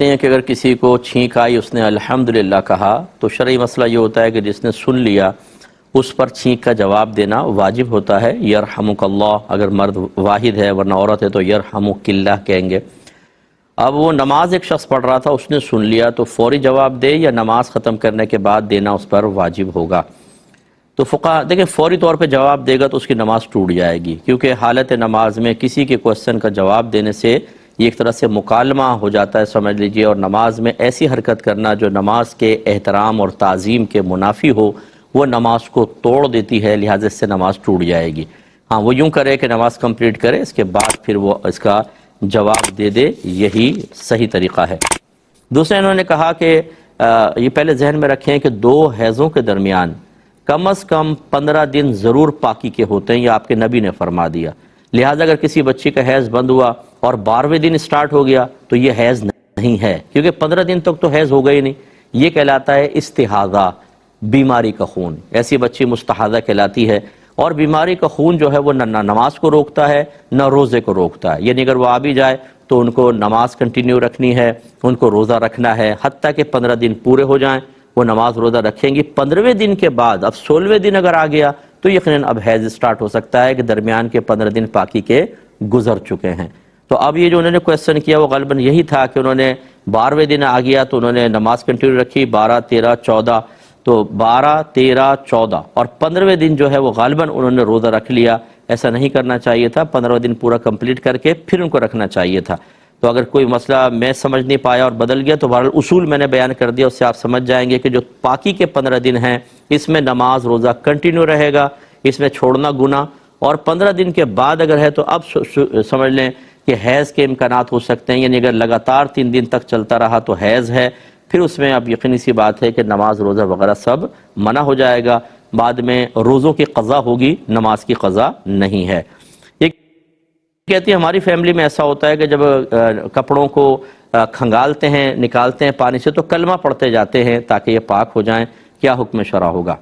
ہیں کہ اگر کسی کو چھینک آئی، اس نے الحمدللہ کہا، تو شرعی مسئلہ یہ ہوتا ہے کہ جس نے سن لیا، اس پر چھینک کا جواب دینا واجب ہوتا ہے۔ یرحمک اللہ اگر مرد واحد ہے ورنہ عورت ہے، تو یرحمک اللہ کہیں گے۔ اب وہ نماز ایک شخص پڑھ رہا تھا، اس نے سن لیا، تو فوری جواب دے یا نماز ختم کرنے کے بعد دینا اس پر واجب ہوگا۔ تو فقہ، دیکھیں، فوری طور پہ جواب دے گا تو اس کی نماز ٹوٹ جائے گی، کیونکہ حالت نماز میں کسی کے کوشچن کا جواب دینے سے یہ ایک طرح سے مکالمہ ہو جاتا ہے، سمجھ لیجیے، اور نماز میں ایسی حرکت کرنا جو نماز کے احترام اور تعظیم کے منافی ہو، وہ نماز کو توڑ دیتی ہے، لہٰذا اس سے نماز ٹوٹ جائے گی۔ ہاں وہ یوں کرے کہ نماز کمپلیٹ کرے، اس کے بعد پھر وہ اس کا جواب دے دے، یہی صحیح طریقہ ہے۔ دوسرے، انہوں نے کہا کہ یہ پہلے ذہن میں رکھیں کہ دو حیضوں کے درمیان کم از کم پندرہ دن ضرور پاکی کے ہوتے ہیں، یہ آپ کے نبی نے فرما دیا۔ لہٰذا اگر کسی بچی کا حیض بند ہوا اور بارہویں دن اسٹارٹ ہو گیا تو یہ حیض نہیں ہے، کیونکہ پندرہ دن تک تو حیض ہو گئی نہیں۔ یہ کہلاتا ہے استحاضہ، بیماری کا خون۔ ایسی بچی مستحاضہ کہلاتی ہے اور بیماری کا خون جو ہے وہ نہ نماز کو روکتا ہے، نہ روزے کو روکتا ہے۔ یعنی اگر وہ آ بھی جائے تو ان کو نماز کنٹینیو رکھنی ہے، ان کو روزہ رکھنا ہے، حتیٰ کہ پندرہ دن پورے ہو جائیں، وہ نماز روزہ رکھیں گی۔ پندرہویں دن کے بعد، اب سولہویں دن اگر آ گیا تو یقیناً اب حیض اسٹارٹ ہو سکتا ہے کہ درمیان کے پندرہ دن پاکی کے گزر چکے ہیں۔ تو اب یہ جو انہوں نے کوشچن کیا وہ غالباً یہی تھا کہ انہوں نے بارہویں دن آ گیا تو انہوں نے نماز کنٹینیو رکھی، بارہ، تیرہ، چودہ۔ تو بارہ، تیرہ، چودہ۔ اور پندرہویں دن جو ہے وہ غالباً انہوں نے روزہ رکھ لیا۔ ایسا نہیں کرنا چاہیے تھا پندرہ دن پورا کمپلیٹ کر کے پھر ان کو رکھنا چاہیے تھا۔ تو اگر کوئی مسئلہ میں سمجھ نہیں پایا اور بدل گیا تو بہرحال اصول میں نے بیان کر دیا، اس سے آپ سمجھ جائیں گے کہ جو پاکی کے پندرہ دن ہیں، اس میں نماز روزہ کنٹینیو رہے گا، اس میں چھوڑنا گنا اور پندرہ دن کے بعد اگر ہے تو اب سمجھ لیں کہ حیض کے امکانات ہو سکتے ہیں یعنی اگر لگاتار تین دن تک چلتا رہا تو حیض ہے۔ پھر اس میں اب یقینی سی بات ہے کہ نماز، روزہ وغیرہ سب منع ہو جائے گا۔ بعد میں روزوں کی قضا ہوگی، نماز کی قضا نہیں ہے۔ کہتی ہے، ہماری فیملی میں ایسا ہوتا ہے کہ جب کپڑوں کو کھنگالتے ہیں، نکالتے ہیں پانی سے تو کلمہ پڑھتے جاتے ہیں تاکہ یہ پاک ہو جائیں۔ کیا حکم شرع ہوگا؟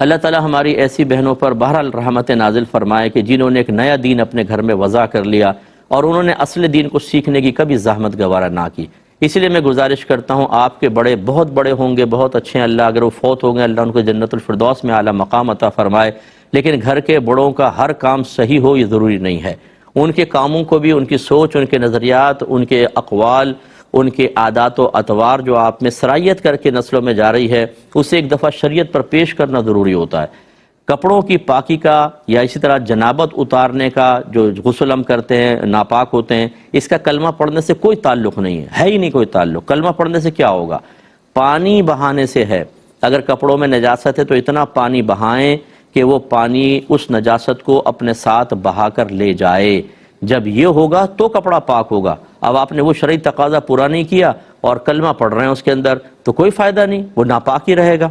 اللہ تعالی ہماری ایسی بہنوں پر بہرحال رحمت نازل فرمائے کہ جنہوں نے ایک نیا دین اپنے گھر میں وضع کر لیا اور انہوں نے اصل دین کو سیکھنے کی کبھی زحمت گوارہ نہ کی۔ اس لیے میں گزارش کرتا ہوں، آپ کے بڑے بہت بڑے ہوں گے، بہت اچھے ہیں۔ اللہ اگر وہ فوت ہوں گے اللہ ان کو جنت الفردوس میں اعلیٰ مقام عطا فرمائے۔ لیکن گھر کے بڑوں کا ہر کام صحیح ہو یہ ضروری نہیں ہے۔ ان کے کاموں کو بھی، ان کی سوچ، ان کے نظریات، ان کے اقوال ان کے عادات و اطوار جو آپ میں سرائیت کر کے نسلوں میں جا رہی ہے، اسے ایک دفعہ شریعت پر پیش کرنا ضروری ہوتا ہے۔ کپڑوں کی پاکی کا یا اسی طرح جنابت اتارنے کا جو غسلم کرتے ہیں، ناپاک ہوتے ہیں، اس کا کلمہ پڑھنے سے کوئی تعلق نہیں ہے۔ ہے ہی نہیں کوئی تعلق۔ کلمہ پڑھنے سے کیا ہوگا؟ پانی بہانے سے ہے۔ اگر کپڑوں میں نجاست ہے تو اتنا پانی بہائیں کہ وہ پانی اس نجاست کو اپنے ساتھ بہا کر لے جائے۔ جب یہ ہوگا تو کپڑا پاک ہوگا۔ اب آپ نے وہ شرعی تقاضا پورا نہیں کیا اور کلمہ پڑھ رہے ہیں اس کے اندر، تو کوئی فائدہ نہیں، وہ ناپاک ہی رہے گا۔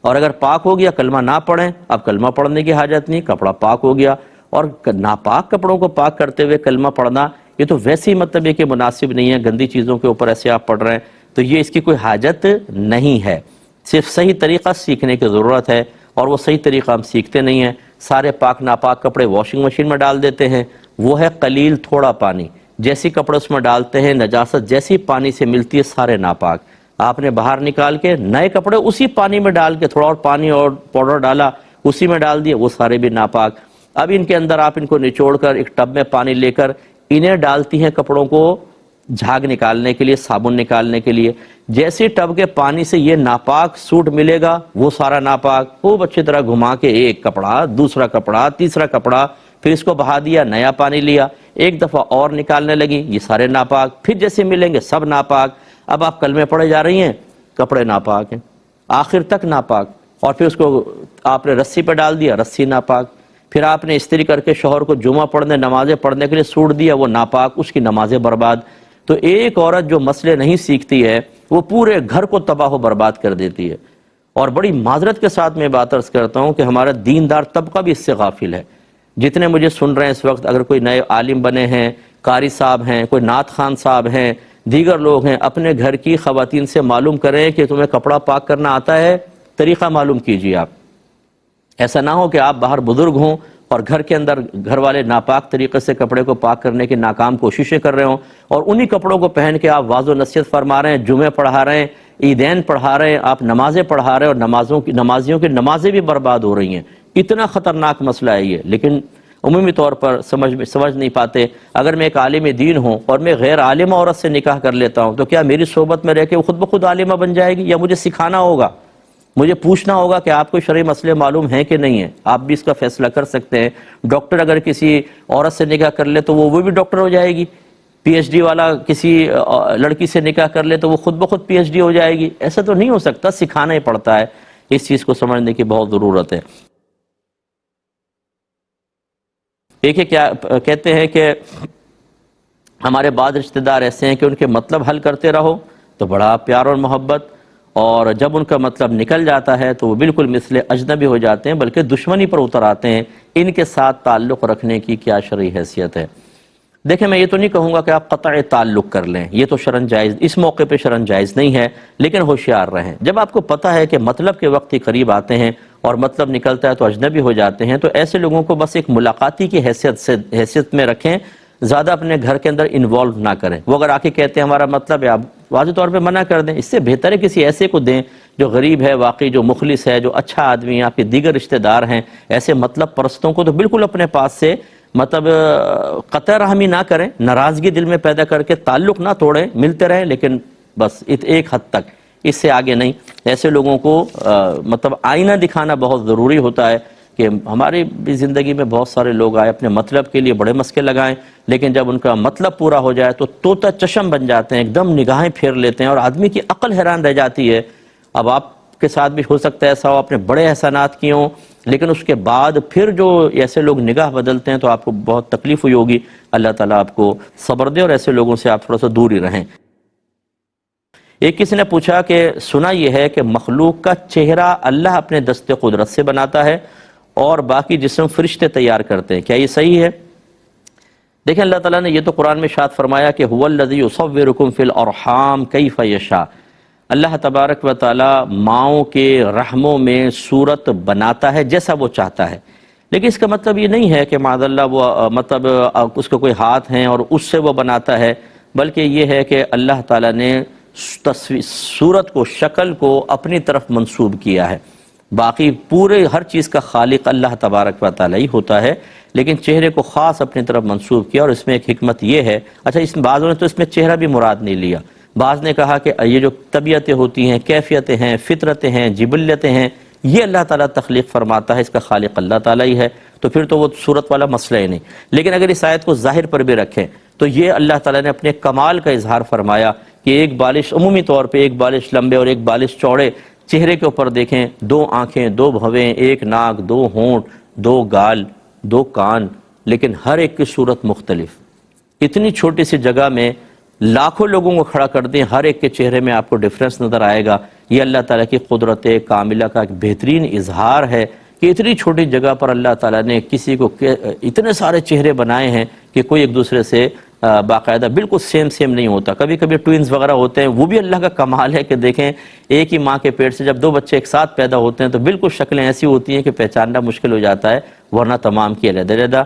اور اگر پاک ہو گیا، کلمہ نہ پڑھیں، اب کلمہ پڑھنے کی حاجت نہیں، کپڑا پاک ہو گیا۔ اور ناپاک کپڑوں کو پاک کرتے ہوئے کلمہ پڑھنا، یہ تو ویسے ہی مطلب ہے کہ مناسب نہیں ہے، گندی چیزوں کے اوپر ایسے آپ پڑھ رہے ہیں، تو یہ اس کی کوئی حاجت نہیں ہے۔ صرف صحیح طریقہ سیکھنے کی ضرورت ہے، اور وہ صحیح طریقہ ہم سیکھتے نہیں ہیں۔ سارے پاک ناپاک کپڑے واشنگ مشین میں ڈال دیتے ہیں، وہ ہے قلیل تھوڑا پانی۔ جیسی کپڑے اس میں ڈالتے ہیں، نجاست جیسی پانی سے ملتی ہے، سارے ناپاک۔ آپ نے باہر نکال کے نئے کپڑے اسی پانی میں ڈال کے تھوڑا اور پانی اور پاؤڈر ڈالا، اسی میں ڈال دیا، وہ سارے بھی ناپاک۔ اب ان کے اندر آپ ان کو نچوڑ کر ایک ٹب میں پانی لے کر انہیں ڈالتی ہیں کپڑوں کو جھاگ نکالنے کے لیے، صابن نکالنے کے لیے۔ جیسے ٹب کے پانی سے یہ ناپاک سوٹ ملے گا، وہ سارا ناپاک۔ خوب اچھی طرح گھما کے ایک کپڑا، دوسرا کپڑا، تیسرا کپڑا پھر اس کو بہا دیا، نیا پانی لیا، ایک دفعہ اور نکالنے لگی، یہ سارے ناپاک، پھر جیسے ملیں گے سب ناپاک۔ اب آپ کلمے پڑے جا رہی ہیں، کپڑے ناپاک ہیں، آخر تک ناپاک۔ اور پھر اس کو آپ نے رسی پہ ڈال دیا، رسی ناپاک۔ پھر آپ نے استری کر کے شوہر کو جمعہ پڑھنے، نمازیں پڑھنے کے لیے سوٹ دیا، وہ ناپاک، اس کی نمازیں برباد۔ تو ایک عورت جو مسئلے نہیں سیکھتی ہے، وہ پورے گھر کو تباہ و برباد کر دیتی ہے۔ اور بڑی معذرت کے ساتھ میں بات عرض کرتا ہوں کہ ہمارا دیندار طبقہ بھی اس سے غافل ہے۔ جتنے مجھے سن رہے ہیں اس وقت، اگر کوئی نئے عالم بنے ہیں، قاری صاحب ہیں، کوئی نعت خان صاحب ہیں، دیگر لوگ ہیں، اپنے گھر کی خواتین سے معلوم کریں کہ تمہیں کپڑا پاک کرنا آتا ہے، طریقہ معلوم کیجیے آپ۔ ایسا نہ ہو کہ آپ باہر بزرگ ہوں اور گھر کے اندر گھر والے ناپاک طریقے سے کپڑے کو پاک کرنے کی ناکام کوششیں کر رہے ہوں اور انہی کپڑوں کو پہن کے آپ واض و نصیحت فرما رہے ہیں، جمعے پڑھا رہے ہیں عیدین پڑھا رہے ہیں، آپ نمازیں پڑھا رہے ہیں اور نمازوں کی نمازیوں کی نمازیں بھی برباد ہو رہی ہیں۔ اتنا خطرناک مسئلہ ہے یہ۔ لیکن عمومی طور پر سمجھ سمجھ نہیں پاتے۔ اگر میں ایک عالم دین ہوں اور میں غیر عالم عورت سے نکاح کر لیتا ہوں، تو کیا میری صحبت میں رہ کے وہ خود بخود عالمہ بن جائے گی یا مجھے سکھانا ہوگا؟ مجھے پوچھنا ہوگا کہ آپ کو شرعی مسئلے معلوم ہیں کہ نہیں ہیں۔ آپ بھی اس کا فیصلہ کر سکتے ہیں۔ ڈاکٹر اگر کسی عورت سے نکاح کر لے تو وہ بھی ڈاکٹر ہو جائے گی۔ پی ایچ ڈی والا کسی لڑکی سے نکاح کر لے تو وہ خود بخود پی ایچ ڈی ہو جائے گی۔ ایسا تو نہیں ہو سکتا، سکھانا ہی پڑتا ہے۔ اس چیز کو سمجھنے کی بہت ضرورت ہے۔ دیکھیں کیا کہتے ہیں کہ ہمارے بعض رشتہ دار ایسے ہیں کہ ان کے مطلب حل کرتے رہو تو بڑا پیار اور محبت، اور جب ان کا مطلب نکل جاتا ہے تو وہ بالکل مثل اجنبی ہو جاتے ہیں، بلکہ دشمنی پر اتر آتے ہیں۔ ان کے ساتھ تعلق رکھنے کی کیا شرعی حیثیت ہے؟ دیکھیں، میں یہ تو نہیں کہوں گا کہ آپ قطع تعلق کر لیں، یہ تو شرن جائز، اس موقع پہ شرن جائز نہیں ہے، لیکن ہوشیار رہیں۔ جب آپ کو پتہ ہے کہ مطلب کے وقت ہی قریب آتے ہیں اور مطلب نکلتا ہے تو اجنبی ہو جاتے ہیں، تو ایسے لوگوں کو بس ایک ملاقاتی کی حیثیت سے، حیثیت میں رکھیں، زیادہ اپنے گھر کے اندر انوالو نہ کریں۔ وہ اگر آ کے کہتے ہیں، ہمارا مطلب ہے، آپ واضح طور پہ منع کر دیں، اس سے بہتر ہے کسی ایسے کو دیں جو غریب ہے، واقعی جو مخلص ہے، جو اچھا آدمی ہے، آپ کے دیگر رشتہ دار ہیں، ایسے مطلب پرستوں کو تو بالکل اپنے پاس سے مطلب قطع رحمی نہ کریں، ناراضگی دل میں پیدا کر کے تعلق نہ توڑیں، ملتے رہیں، لیکن بس ایک حد تک، اس سے آگے نہیں۔ ایسے لوگوں کو مطلب آئینہ دکھانا بہت ضروری ہوتا ہے کہ ہماری بھی زندگی میں بہت سارے لوگ آئے، اپنے مطلب کے لیے بڑے مسکے لگائیں، لیکن جب ان کا مطلب پورا ہو جائے تو توتا چشم بن جاتے ہیں، ایک دم نگاہیں پھیر لیتے ہیں اور آدمی کی عقل حیران رہ جاتی ہے۔ اب آپ کے ساتھ بھی ہو سکتا ہے ایسا ہو اپنے بڑے احسانات کی ہوں لیکن اس کے بعد پھر جو ایسے لوگ نگاہ بدلتے ہیں تو آپ کو بہت تکلیف ہوئی ہوگی۔ اللہ تعالیٰ آپ کو صبر دے اور ایسے لوگوں سے آپ تھوڑا سا دور ہی رہیں۔ ایک کسی نے پوچھا کہ سنا یہ ہے کہ مخلوق کا چہرہ اللہ اپنے دست قدرت سے بناتا ہے اور باقی جسم فرشتے تیار کرتے ہیں۔ کیا یہ صحیح ہے؟ دیکھیں اللہ تعالیٰ نے یہ تو قرآن میں شاد فرمایا کہ هو الذی یصورکم فی الارحام کیف یشاء اللہ تبارک و تعالیٰ ماؤں کے رحموں میں صورت بناتا ہے جیسا وہ چاہتا ہے۔ لیکن اس کا مطلب یہ نہیں ہے کہ معذ اللہ وہ مطلب اس کا کوئی ہاتھ ہیں اور اس سے وہ بناتا ہے، بلکہ یہ ہے کہ اللہ تعالیٰ نے صورت کو، شکل کو اپنی طرف منسوب کیا ہے۔ باقی پورے ہر چیز کا خالق اللہ تبارک و تعالی ہی ہوتا ہے، لیکن چہرے کو خاص اپنی طرف منسوب کیا اور اس میں ایک حکمت یہ ہے۔ اچھا اس بعضوں نے تو اس میں چہرہ بھی مراد نہیں لیا۔ بعض نے کہا کہ یہ جو طبیعتیں ہوتی ہیں، کیفیتیں ہیں، فطرتیں ہیں، جبلیتیں ہیں، یہ اللہ تعالیٰ تخلیق فرماتا ہے، اس کا خالق اللہ تعالیٰ ہی ہے، تو پھر تو وہ صورت والا مسئلہ ہی نہیں۔ لیکن اگر اس آیت کو ظاہر پر بھی رکھیں، تو یہ اللہ تعالیٰ نے اپنے کمال کا اظہار فرمایا کہ ایک بالش عمومی طور پہ ایک بالش لمبے اور ایک بالش چوڑے چہرے کے اوپر دیکھیں، دو آنکھیں، دو بھویں، ایک ناک، دو ہونٹ، دو گال، دو کان، لیکن ہر ایک کی صورت مختلف۔ اتنی چھوٹی سی جگہ میں لاکھوں لوگوں کو کھڑا کر دیں، ہر ایک کے چہرے میں آپ کو ڈفرینس نظر آئے گا یہ اللہ تعالیٰ کی قدرت کاملہ کا ایک بہترین اظہار ہے کہ اتنی چھوٹی جگہ پر اللہ تعالیٰ نے کسی کو اتنے سارے چہرے بنائے ہیں کہ کوئی ایک دوسرے سے باقاعدہ بالکل سیم سیم نہیں ہوتا۔ کبھی کبھی ٹوینز وغیرہ ہوتے ہیں، وہ بھی اللہ کا کمال ہے کہ دیکھیں، ایک ہی ماں کے پیٹ سے جب دو بچے ایک ساتھ پیدا ہوتے ہیں تو بالکل شکلیں ایسی ہوتی ہیں کہ پہچاننا مشکل ہو جاتا ہے، ورنہ تمام کی علیحدہ علیحدہ۔